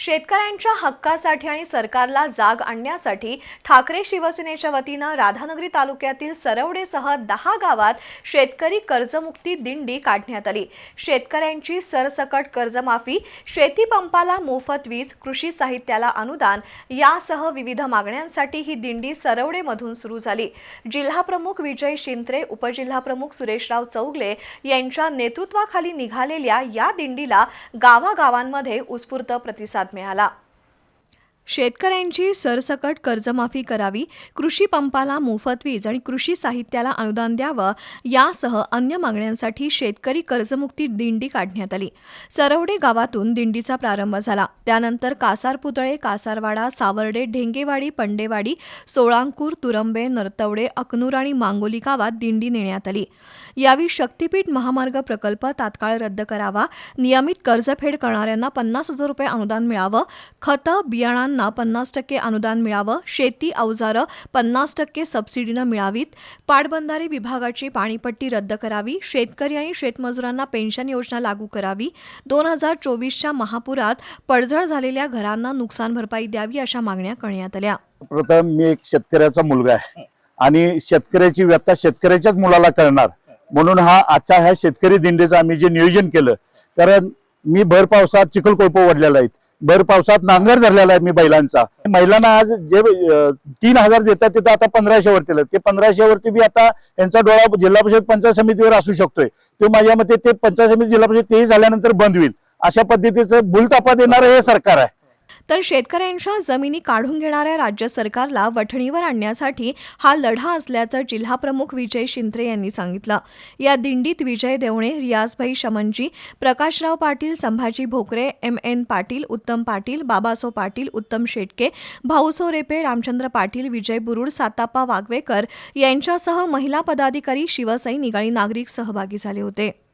शेतकऱ्यांच्या हक्कासाठी आणि सरकारला जाग आणण्यासाठी ठाकरे शिवसेनेच्या वतीनं राधानगरी तालुक्यातील सरवडेसह दहा गावात शेतकरी कर्जमुक्ती दिंडी काढण्यात आली. शेतकऱ्यांची सरसकट कर्जमाफी शेती पंपाला मोफत वीज कृषी साहित्याला अनुदान यासह विविध मागण्यांसाठी ही दिंडी सरवडेमधून सुरू झाली. जिल्हाप्रमुख विजय शिंत्रे उपजिल्हाप्रमुख सुरेशराव चौगले यांच्या नेतृत्वाखाली निघालेल्या या दिंडीला गावागावांमध्ये उत्स्फूर्त प्रतिसाद मिळाला. शेतकऱ्यांची सरसकट कर्जमाफी करावी कृषी पंपाला मोफत वीज आणि कृषी साहित्याला अनुदान द्यावं यासह अन्य मागण्यांसाठी शेतकरी कर्जमुक्ती दिंडी काढण्यात आली. सरवडे गावातून दिंडीचा प्रारंभ झाला. त्यानंतर कासार पुतळे कासारवाडा सावर्डे ढेंगेवाडी पंडेवाडी सोळांकूर तुरंबे नरतवडे अकनूर आणि मांगोली गावात दिंडी नेण्यात आली. यावेळी शक्तीपीठ महामार्ग प्रकल्प तात्काळ रद्द करावा नियमित कर्जफेड करणाऱ्यांना पन्नास हजार रुपये अनुदान मिळावं खतं बियाणांना पन्नास टक्के अनुदान मिळावं शेती अवजारं पन्नास टक्के सबसिडीनं मिळावीत पाटबंधारे विभागाची पाणीपट्टी रद्द करावी शेतकरी आणि शेतमजुरांना पेन्शन योजना लागू करावी दोन हजार चोवीसच्या महापुरात पडझड झालेल्या घरांना नुकसान भरपाई द्यावी अशा मागण्या करण्यात आल्या. प्रथम मी एक शेतकऱ्याचा मुलगा आहे आणि शेतकऱ्याची व्यथा शेतकऱ्याच्याच मुलाला कळणार. म्हणून हा आजच्या ह्या शेतकरी दिंडीचं आम्ही जे नियोजन केलं कारण मी भर पावसात चिखल कोळप ओढलेला आहेत भर पावसात नांगर धरलेला आहे मी बैलांचा. महिलांना आज जे तीन हजार देतात तिथं आता पंधराशे वरती ते पंधराशे वरती बी आता यांचा डोळा जिल्हा परिषद पंचायत समितीवर असू शकतोय. ते माझ्या मते ते पंचायत समिती जिल्हा परिषद तेही झाल्यानंतर बंद होईल. अशा पद्धतीचं भूलतापा देणारं हे सरकार आहे. तर शेतकऱ्यांच्या जमिनी काढून घेणाऱ्या राज्य सरकारला वठणीवर आणण्यासाठी हा लढा असल्याचं जिल्हाप्रमुख विजय शिंत्रे यांनी सांगितलं. या दिंडीत विजय देवणे रियाजभाई शमनजी प्रकाशराव पाटील संभाजी भोकरे एम एन पाटील उत्तम पाटील बाबासो पाटील उत्तम शेटके भाऊसो रेपे रामचंद्र पाटील विजय बुरुड साताप्पा वागवेकर यांच्यासह महिला पदाधिकारी शिवसैनिक आणि नागरिक सहभागी झाले होते.